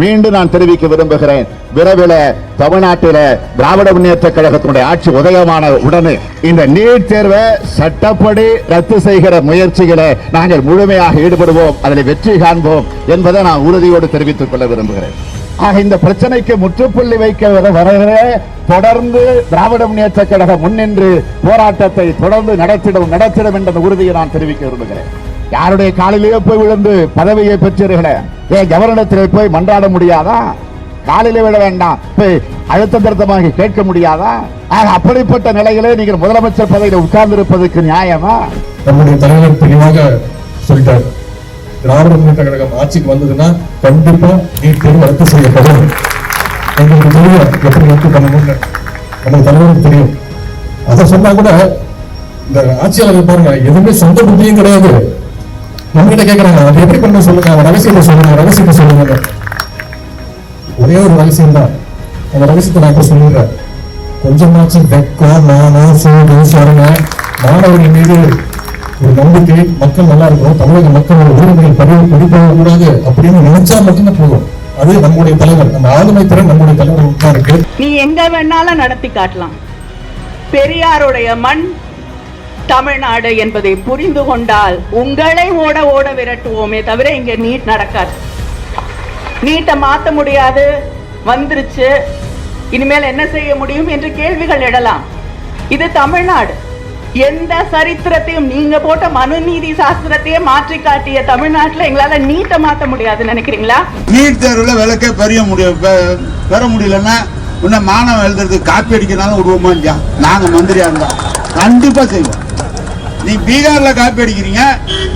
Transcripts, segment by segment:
மீண்டும் நான் தெரிவிக்க விரும்புகிறேன். விரைவில் தமிழ்நாட்டில திராவிட முன்னேற்ற கழகத்தினுடைய ஆட்சி உதயமான உடனே இந்த நீட் தேர்வை சட்டப்படி ரத்து செய்கிற முயற்சிகளை நாங்கள் முழுமையாக ஈடுபடுவோம் அதில் வெற்றி காண்போம் என்பதை நான் உறுதியோடு தெரிவித்துக் கொள்ள விரும்புகிறேன். ஆக இந்த பிரச்சனைக்கு முற்றுப்புள்ளி வைக்க வருகிற தொடர்ந்து திராவிட முன்னேற்ற கழகம் முன்னின்று போராட்டத்தை தொடர்ந்து நடத்திடும் நடத்திடும் என்ற உறுதியை நான் தெரிவிக்க விரும்புகிறேன். யாருடைய காலிலேயே போய் விழுந்து பதவியை பெற்றீர்களே ஏன் கவர்னத்திலே போய் மன்றாட முடியாதா? காலிலே விட வேண்டாம். போய் அழுத்த திருத்தமாக கேட்க முடியாதா? ஆக அப்படிப்பட்ட நிலையிலே நீங்கள் முதலமைச்சர் பதவியில் உட்கார்ந்திருப்பதற்கு நியாயமா? நம்முடைய தலைவர் தெளிவாக சொல்லிட்டார். திராவிட முன்னேற்ற கழகம் ஆட்சிக்கு வந்ததுன்னா கண்டிப்பா நீட் தேர்வு ரத்து செய்யப்படும். எங்களுக்கு தெரியும் எப்படி ரத்து பண்ணணும்னு. நம்ம தலைவருக்கு தெரியும். அதை சொன்னா கூட இந்த ஆட்சியாளர்கள் பாருங்க எதுவுமே சொந்த புத்தியும் கிடையாது. நம்ம கேட்கறாங்க அது எப்படி பண்ண சொல்லுங்க? அவன் ரகசியத்தை சொல்லுங்க. ரகசியத்தை சொல்லுங்க. ஒரே ஒரு ரகசியம் தான். அந்த ரகசியத்தை நான் இப்ப சொல்லிடுறேன். கொஞ்சமாச்சும் வெக்கம் மானம் சூடு சொரண மாணவர்கள் மீது ஒரு நம்பிக்கை மக்கள் நல்லா இருக்கணும் தமிழக மக்களோட உரிமைகள் படி படிப்போக கூடாது அப்படின்னு நினைச்சா மட்டும்தான் போதும். அது நம்முடைய தலைவர் நம்ம ஆளுமை திறன் நம்முடைய தலைவர் தான் இருக்கு. நீ எங்க வேணாலும் நடத்தி காட்டலாம். பெரியாருடைய மண் தமிழ்நாடு என்பதை புரிந்து கொண்டால் உங்களை ஓட ஓட விரட்டுவோமே தவிர இங்க நீட் நடக்காது. நீட்டை மாத்த முடியாது. வந்துருச்சு. இனிமேல் என்ன செய்ய முடியும் என்று கேள்விகள் எழலாம். இது தமிழ்நாடு. எந்த சரித்திரத்தையும் நீங்க போட்ட மனுநீதி சாஸ்திரத்தையே மாற்றி காட்டிய தமிழ்நாட்டுல எங்களால நீட்டை மாத்த முடியாதுன்னு நினைக்கிறீங்களா? நீட் தேர்வுல விளக்க பெரிய முடியும் பெற முடியலன்னா இன்னும் மாணவன் எழுதுறதுக்கு காப்பி அடிக்கிறனாலும் விடுவோமா இல்லையா? நாங்க மந்திரியா இருந்தா. கண்டிப்பா செய்வோம். நீ பீகார்ல காப்பி அடிக்கிறீங்க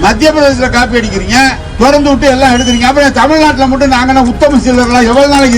மத்திய பிரதேசத்துல காப்பி அடிக்கிறீங்க திறந்து விட்டு எல்லாம் எடுக்கிறீங்க. அப்புறம் தமிழ்நாட்டில் மட்டும் நாங்கன்னா உத்தம சிலர்லாம் எவ்வளவு நாளைக்கு